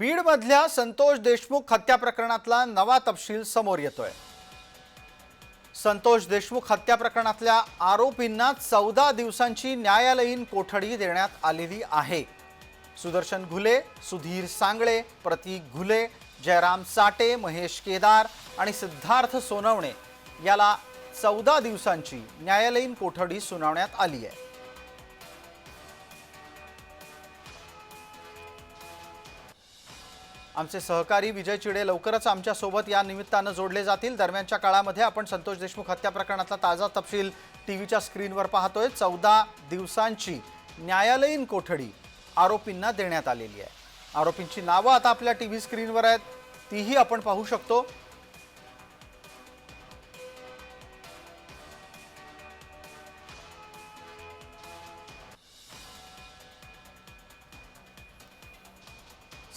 बीडमधल्या संतोष देशमुख हत्या प्रकरणातला नवा तपशील समोर येतोय. संतोष देशमुख हत्या प्रकरणातल्या आरोपींना चौदा दिवसांची न्यायालयीन कोठडी देण्यात आलेली आहे. सुदर्शन घुले सुधीर सांगळे प्रतीक घुले जयराम साटे महेश केदार आणि सिद्धार्थ सोनवणे याला चौदा दिवसांची न्यायालयीन कोठडी सुनावण्यात आली आहे. आमचे सहकारी विजय चिडे लवकरच आमच्यासोबत या निमित्तानं जोडले जातील. दरम्यानच्या काळामध्ये आपण संतोष देशमुख हत्या प्रकरणाचा ताजा तपशील टी व्हीच्या स्क्रीनवर पाहतोय. चौदा दिवसांची न्यायालयीन कोठडी आरोपींना देण्यात आलेली आहे. आरोपींची नावं आता आपल्या टी व्ही स्क्रीनवर आहेत. तीही आपण पाहू शकतो.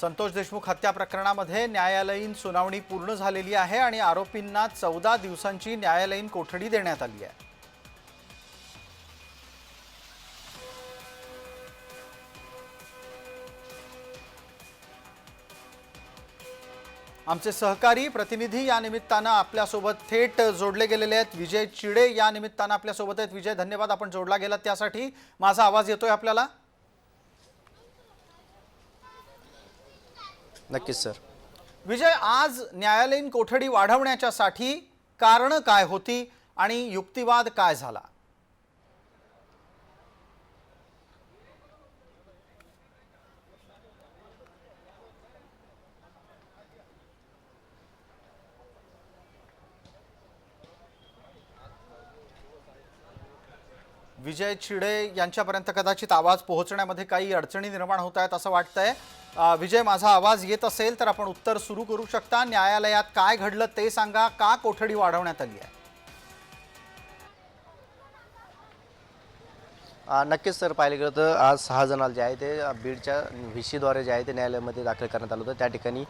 संतोष देशमुख हत्या प्रकरणामध्ये न्यायालयीन सुनावणी पूर्ण झालेली आहे आणि आरोपींना चौदा दिवसांची न्यायालयीन कोठडी देण्यात आली आहे. आमचे सहकारी प्रतिनिधी या निमित्तानं आपल्यासोबत थेट जोडले गेलेले आहेत. विजय चिडे या निमित्तानं आपल्यासोबत आहेत. विजय धन्यवाद. आपण जोडला गेलात त्यासाठी. माझा आवाज येतोय आपल्याला? नक्कीच सर. विजय आज न्यायालयीन कोठडी वाढवण्याच्यासाठी कारणं काय होती आणि युक्तिवाद काय झाला? विजय चिडे यांच्यापर्यंत कदाचित आवाज पोहोचण्यामध्ये काही अडचणी निर्माण होत आहेत असं वाटतंय. विजय माझा आवाज येत असेल तर आपण उत्तर सुरू करू शकता. न्यायालयात काय घडलं ते सांगा. का कोठडी वाढवण्यात आली आहे? नक्कीच सर पाहिलं गेलं तर आज सहा जणाला जे आहे ते बीडच्या व्हीसीद्वारे जे आहे ते न्यायालयामध्ये दाखल करण्यात आलं होतं. त्या ठिकाणी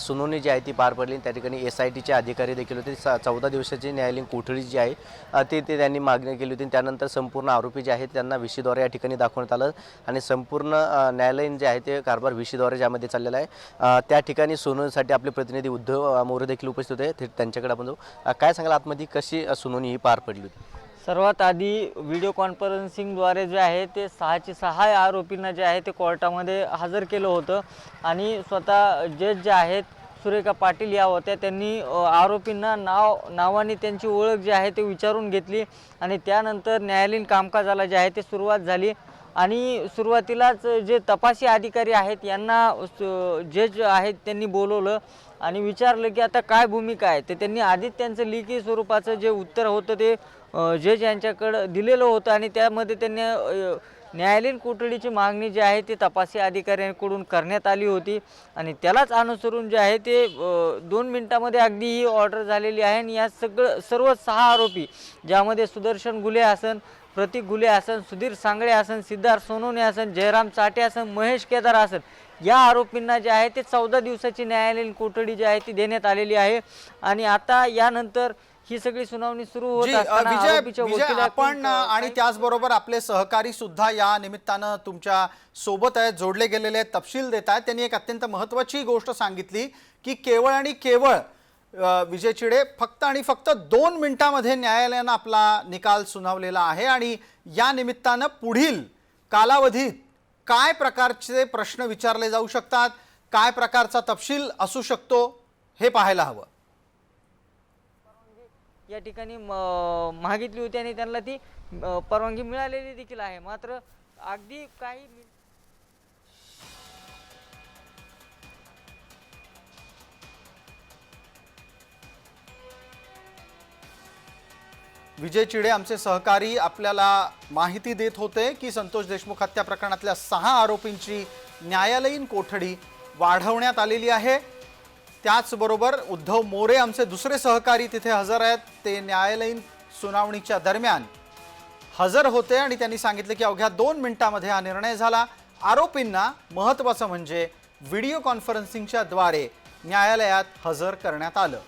सुनावणी जी आहे ती पार पडली त्या ठिकाणी एस आय टीचे अधिकारी देखील होते. स- चौदा दिवसाची न्यायालयीन कोठडी जी आहे ते ते त्यांनी मागणी केली होती त्यानंतर संपूर्ण आरोपी जे आहेत त्यांना व्हीसीद्वारे या ठिकाणी दाखवण्यात आलं आणि संपूर्ण न्यायालयीन जे आहे ते कारभार व्हीसीद्वारे ज्यामध्ये चाललेला आहे. त्या ठिकाणी सुनावणीसाठी आपले प्रतिनिधी उद्धव मोरे देखील उपस्थित होते. त्यांच्याकडे आपण जाऊ. काय सांगाल आतमध्ये कशी सुनावणी ही पार पडली होती? सर्वात आधी व्हिडिओ कॉन्फरन्सिंगद्वारे जे आहे ते सहाचे सहा आरोपींना जे आहे ते कोर्टामध्ये हजर केलं होतं. आणि स्वतः जज जे आहेत सुरेखा पाटील या होत्या. त्यांनी आरोपींना नाव नावाने त्यांची ओळख जी आहे ते विचारून घेतली. आणि त्यानंतर न्यायालयीन कामकाजाला जे आहे ते सुरुवात झाली. आणि सुरुवातीलाच जे तपासी अधिकारी आहेत यांना जज आहेत त्यांनी बोलवलं आणि विचारलं की आता काय भूमिका आहे? तर त्यांनी आधीच त्यांचं लिखी स्वरूपाचं जे उत्तर होतं ते जज यांच्याकडं दिलेलं होतं आणि त्यामध्ये त्यांनी न्यायालयीन कोठडीची मागणी जी आहे ती तपासी अधिकाऱ्यांकडून करण्यात आली होती आणि त्यालाच अनुसरून जे आहे ते दोन मिनिटामध्ये अगदी ही ऑर्डर झालेली आहे आणि या सगळं सर्व सहा आरोपी ज्यामध्ये सुदर्शन गुले हसन प्रतीक गुले असन सुधीर सांगळे असन सिद्धार्थ सोनवणे असन जयराम चाटे असन महेश केदार असन या आरोपींना जे आहे ते चौदा दिवसाची न्यायालयीन कोठडी जी आहे ती देण्यात आलेली आहे. आणि आता यानंतर ही सगळी सुनावणी सुरू होत विजय आपण आणि त्याचबरोबर आपले सहकारी सुद्धा या निमित्तानं तुमच्यासोबत आहेत जोडले गेलेले आहेत तपशील देत आहेत. त्यांनी एक अत्यंत महत्वाची गोष्ट सांगितली की केवळ आणि केवळ विजय चिडे फक्त आणि फक्त दोन मिनिटामध्ये न्यायालयानं आपला निकाल सुनावलेला आहे आणि या निमित्तानं पुढील कालावधीत काय प्रकारचे प्रश्न विचारले जाऊ शकतात काय प्रकारचा तपशील असू शकतो हे पाहायला हवं. या ठिकाणी म- मागितली होती आणि त्यांना ती परवानगी मिळालेली देखील आहे. मात्र अगदी काही विजय चिडे आमचे सहकारी आपल्याला माहिती देत होते की संतोष देशमुख हत्या प्रकरणातल्या सहा आरोपींची न्यायालयीन कोठडी वाढवण्यात आलेली आहे. त्याचबरोबर उद्धव मोरे आमचे दुसरे सहकारी तिथे हजर आहेत. ते न्यायालयीन सुनावणीच्या दरम्यान हजर होते आणि त्यांनी सांगितले की अवघ्या दोन मिनिटामध्ये हा निर्णय झाला. आरोपींना महत्त्वाचं म्हणजे व्हिडिओ कॉन्फरन्सिंगच्या द्वारे न्यायालयात हजर करण्यात आलं.